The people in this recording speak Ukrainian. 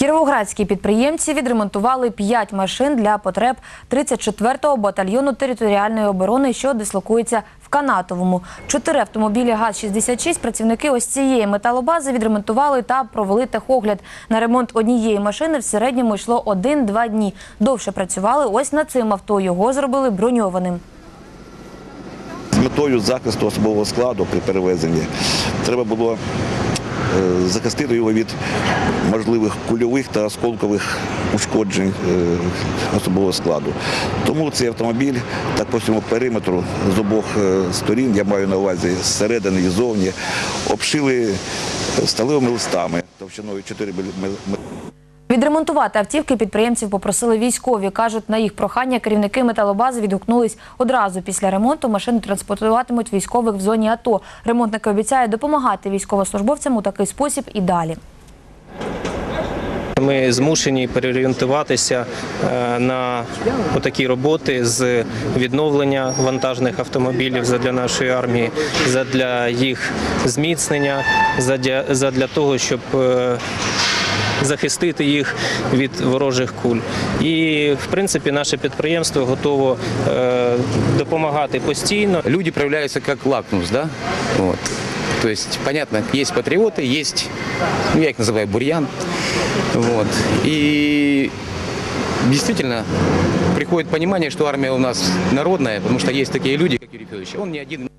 Кіровоградські підприємці відремонтували 5 машин для потреб 34-го батальйону територіальної оборони, що дислокується в Канатовому. Чотири автомобілі ГАЗ-66 працівники ось цієї металобази відремонтували та провели техогляд. На ремонт однієї машини в середньому йшло 1-2 дні. Довше працювали ось над цим авто. Його зробили броньованим. З метою захисту особового складу при перевезенні треба було захистити його від можливих кульових та осколкових ушкоджень е, особового складу. Тому цей автомобіль так по всьому периметру з обох е, сторін, я маю на увазі зсередини і ззовні, обшили сталевими листами товщиною 4 мм. Відремонтувати автівки підприємців попросили військові. Кажуть, на їх прохання керівники металобази відгукнулись одразу після ремонту. Машини транспортуватимуть військових в зоні АТО. Ремонтники обіцяють допомагати військовослужбовцям у такий спосіб і далі. Ми змушені переорієнтуватися е, на такі роботи з відновлення вантажних автомобілів задля нашої армії, задля їх зміцнення, задля того, щоб е, захистити їх від ворожих куль. І в принципі наше підприємство готово е, допомагати постійно. люди проявляются как лакмус, да? Вот. То есть, понятно, есть патриоты, есть, ну, я их называю бурьян. Вот. И действительно приходит понимание, что армия у нас народная, потому что есть такие люди, как Юрий Федорович. Он не один